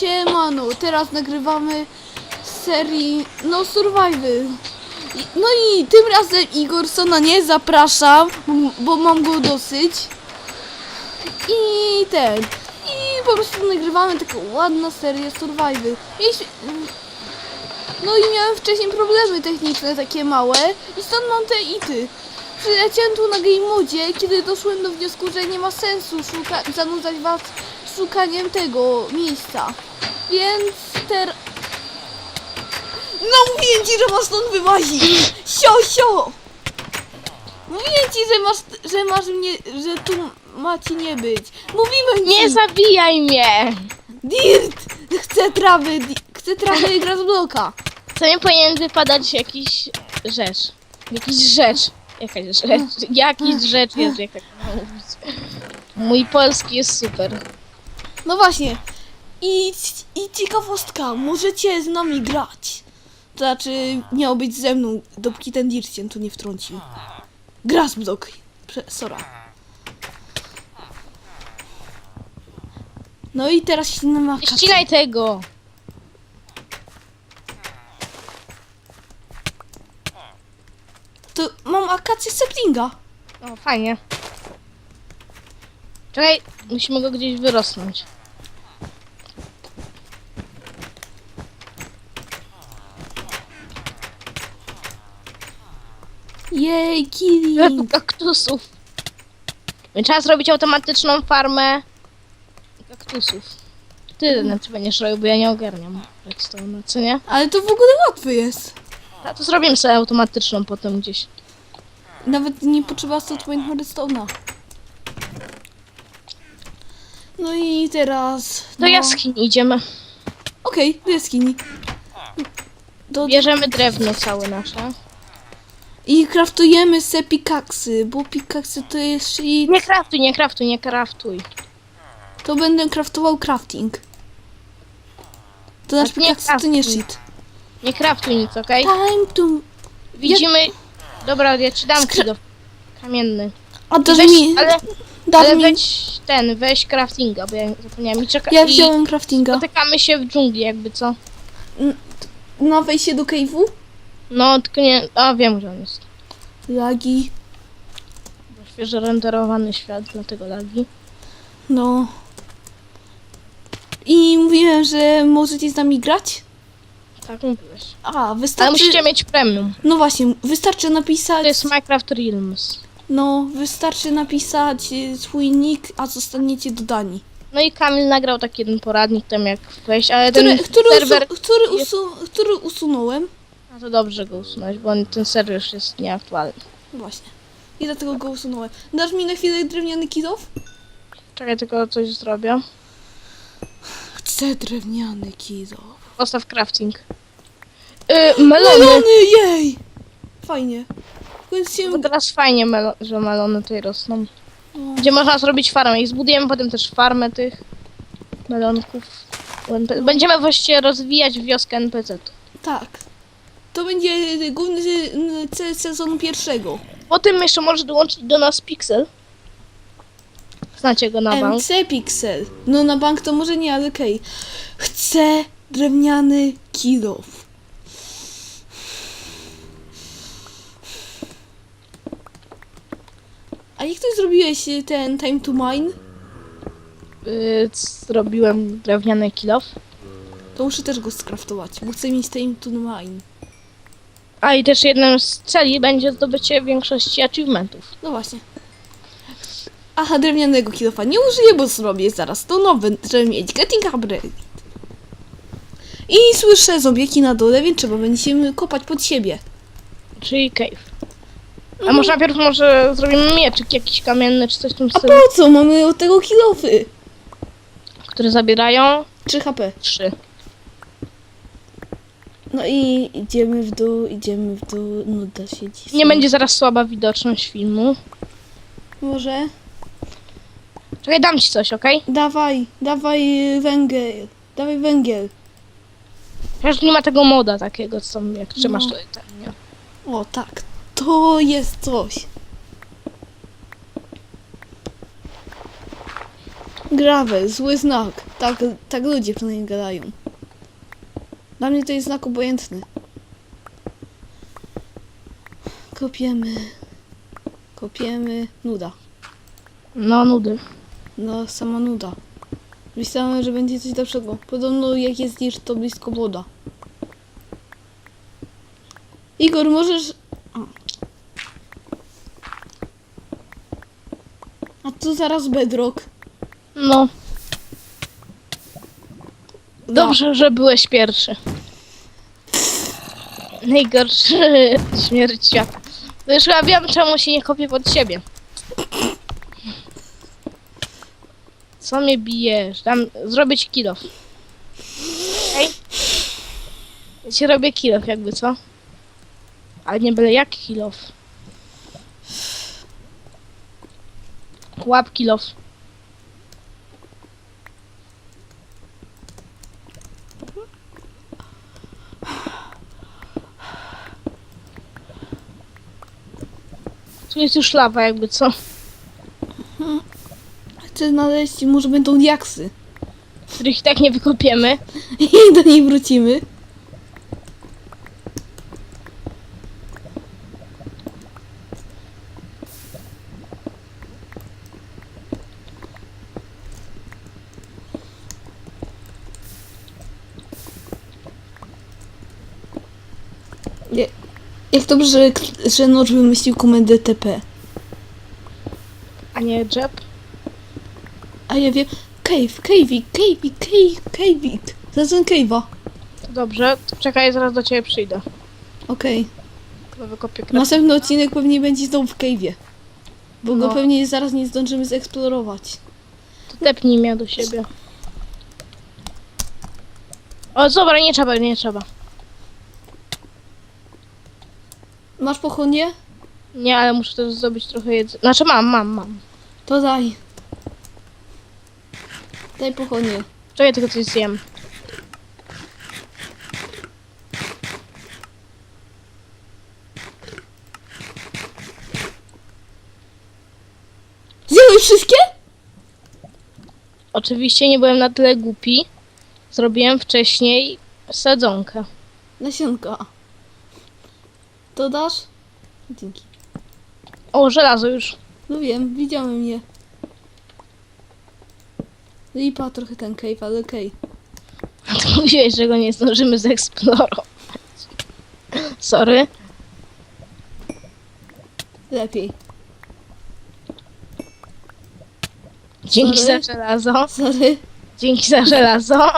Siemano, teraz nagrywamy serii No Survival. No i tym razem Igorsona nie zapraszam, bo- mam go dosyć. I ten. I po prostu nagrywamy taką ładną serię Survival. Jeśli... No i miałem wcześniej problemy techniczne takie małe i stąd mam te ity. Przyleciałem tu na Game Modzie, kiedy doszłem do wniosku, że nie ma sensu szuka- zanudzać was szukaniem tego miejsca. Więc teraz... No mówię ci, że masz stąd wyłazić! Sio, sio! Mówię ci, że masz, że masz mnie, że tu macie nie być. Mówimy ci! Nie zabijaj mnie! Dirt! Chcę trawy, di- chcę trawy i bloka. Co nie powinien wypadać jakiś rzecz. Jakiś rzecz. Jakaś rzecz. Jakiś rzecz jest, jak tak mówić. Mój polski jest super. No właśnie. I, I ciekawostka, możecie z nami grać. To znaczy, miał być ze mną, dopóki ten Dirt się tu nie wtrącił. Gra z blok. Sora. No i teraz się na Nie makację. ścinaj tego! To mam akację saplinga. O, fajnie. Czekaj, musimy go gdzieś wyrosnąć. Jej, killing. kaktusów. Trzeba zrobić automatyczną farmę kaktusów. Ty na co będziesz robił, bo ja nie ogarniam redstone, co nie? Ale to w ogóle łatwe jest. A to zrobimy sobie automatyczną potem gdzieś. Nawet nie potrzeba Stone Redstone'a. No i teraz... Do no. jaskini idziemy. Okej, do jaskini. Do, Bierzemy drewno całe nasze. I kraftujemy se pikaksy, bo pikaksy to jest shit. Nie kraftuj, nie kraftuj, nie kraftuj. To będę kraftował crafting. To znaczy nie to nie craftuj. shit. Nie kraftuj nic, okej? Time to... Widzimy... Dobra, ja ci dam Skra- kido. Kamienny. A I dasz weź, mi... ale, ale mi... weź ten, weź craftinga, bo ja zapomniałem. I, czeka, Ja i wziąłem craftinga. spotykamy się w dżungli jakby, co? Na wejście do cave'u? No, tylko nie... A, wiem, gdzie on jest. Lagi. Bo Świeżo renderowany świat, dlatego lagi. No. I mówiłem, że możecie z nami grać? Tak mówiłeś. A, Ale wystarczy... musicie mieć premium. No właśnie, wystarczy napisać... To jest Minecraft Realms. No, wystarczy napisać y, swój nick, a zostaniecie dodani. No i Kamil nagrał taki jeden poradnik tam jak wejść, ale Który, ten który, serwer... usu, który, jest- usu, który usunąłem. A to dobrze go usunąć, bo on, ten już jest nieaktualny. Właśnie. I dlatego go usunąłem. Dasz mi na chwilę drewniany kilof? Czekaj, tylko coś zrobię. Chcę drewniany kilof. Postaw crafting. Yy, melony! Melony, jej! Fajnie. Więc się... Bo teraz fajnie, melo, że melony tutaj rosną. No, Gdzie można zrobić farmę i zbudujemy potem też farmę tych melonków. Będziemy właściwie rozwijać wioskę NPC. tak. To będzie y, główny y, cel sezonu pierwszego. Potem jeszcze może dołączyć do nas Pixel. Znacie go na bank. MC Pixel. No na bank to może nie, ale okej. Chcę drewniany kilof. A jak ty zrobiłeś y, ten time to mine? Yy, zrobiłem drewniany kilof. To muszę też go skraftować, bo chcę mieć time to mine. A i też jednym z celi będzie zdobycie większości achievementów. No właśnie. Aha, drewnianego kilofa nie użyję, bo zrobię zaraz to nowe, żeby mieć getting upgrade. I słyszę zombieki na dole, więc trzeba będzie kopać pod siebie. Czyli cave. A może najpierw może zrobimy mieczyk jakiś kamienny czy coś w tym A stylu, po co? Mamy od tego kilofy. które zabierają 3 HP. 3. No i idziemy w dół, idziemy w dół, nuda się dziś. Nie będzie zaraz słaba widoczność filmu. Może? Czekaj, dam ci coś, okej? Dawaj, dawaj y, węgiel. Dawaj węgiel. Chociaż nie ma tego moda takiego, co tam jak trzymasz No. tutaj ten, nie? O tak, to jest coś. Gravel, zły znak. Tak, tak ludzie przynajmniej gadają. Dla mnie to jest znak obojętny. Kopiemy. Kopiemy. Nuda. No, nudy. No, sama nuda. Myślałem, że będzie coś lepszego. Podobno jak jest niż to blisko woda. Igor, możesz... A, tu zaraz bedrock. No, dobrze, że byłeś pierwszy. Najgorszy śmierć świata. To już chyba wiem, czemu się nie kopię pod siebie. Co mnie bijesz? Ci kill off. Ej. Ja ci robię kill off, jakby co? Ale nie byle jak kill off. Łap kill Tu jest już lawa, jakby co? Chcę znaleźć, może będą diaksy. Których i tak nie wykopiemy. I do niej wrócimy. Nie- Jak dobrze, że, że Notch wymyślił komendę TP. A nie jeb. A ja wiem, cave, cave'ik, cave'ik, cave, cave'ik. Znalazłem cave'a. Dobrze. Czekaj, zaraz do ciebie przyjdę. Okej. Bo wykopię krew. Następny odcinek pewnie będzie znowu w cave'ie. Bo No. go pewnie zaraz nie zdążymy zeksplorować. To tepnij mnie do siebie. O, dobra, nie trzeba, nie trzeba. Masz pochodnie? Nie, ale muszę też zdobyć trochę jedzenia. Znaczy mam, mam, mam. To daj. Daj pochodnie. Czekaj, tylko coś zjem. Zjadłeś wszystkie? Oczywiście nie byłem na tyle głupi. Zrobiłem wcześniej sadzonkę. Nasionka. To dasz? Dzięki. O, żelazo już. No wiem, widziałem je. Lipa trochę ten cave, ale okej. A ty mówiłeś, że go nie zdążymy zeksplorować. Sorry. Lepiej. Dzięki Sorry. za żelazo. Sorry. Dzięki za żelazo.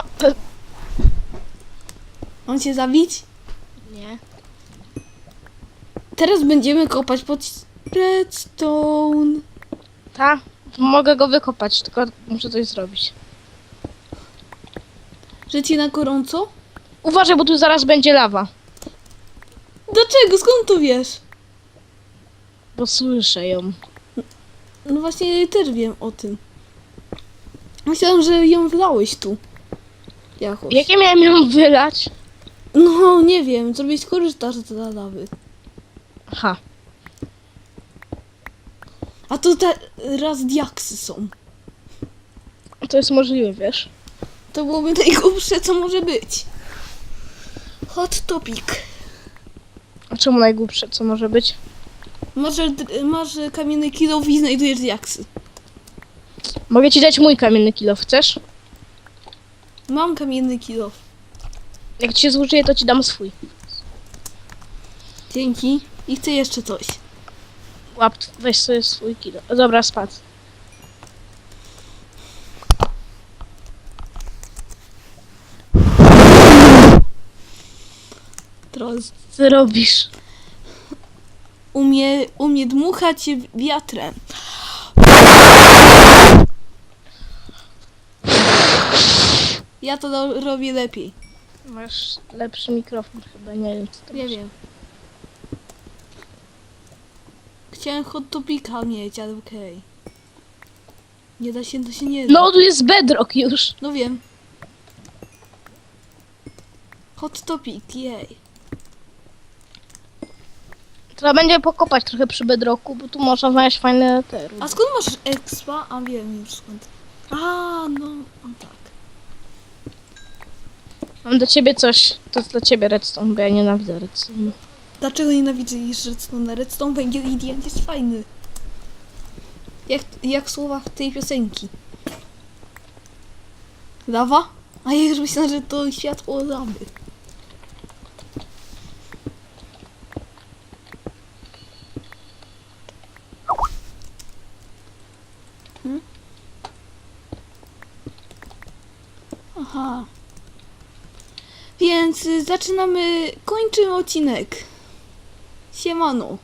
Mam cię zabić? Nie. Teraz będziemy kopać pod redstone. Ta? Mogę go wykopać, tylko muszę coś zrobić. Że ci na gorąco? Uważaj, bo tu zaraz będzie lawa. Dlaczego? Skąd to wiesz? Bo słyszę ją. No właśnie też wiem o tym. Myślałem, że ją wlałeś tu. Jakoś. Jakie miałem ją wylać? No, nie wiem, zrobić korytarz dla lawy. Aha. A to teraz diaksy są. To jest możliwe, wiesz? To byłoby najgłupsze, co może być. Hot topic. A czemu najgłupsze, co może być? Masz, masz kamienny kilow i znajdujesz diaksy. Mogę ci dać mój kamienny kilo, chcesz? Mam kamienny kilow. Jak ci się zużyje, to ci dam swój. Dzięki. I chcę jeszcze coś. Łap, weź sobie swój kilo. Dobra, spadł. Troll. Co robisz? Umie, umie dmuchać wiatrem. Ja to ro- robię lepiej. Masz lepszy mikrofon chyba, nie wiem co to Nie masz. wiem. Chciałem hot topika mieć, ale okej. Nie da się, to się nie da. No, tu jest bedrock już. No wiem. Hot topic, jej. Trzeba będzie pokopać trochę przy bedrocku, bo tu można znaleźć fajne te rudy. A skąd masz expa? A wiem już skąd. A, no, no tak. Mam do ciebie coś. To jest dla ciebie redstone, bo ja nienawidzę redstone. Dlaczego nienawidzisz redstone? Redstone, węgiel i jest fajny. Jak, jak słowa tej piosenki. Lawa? A ja już myślałam, że to światło lawy. Hmm? Aha. Więc zaczynamy, kończymy odcinek. Siemano.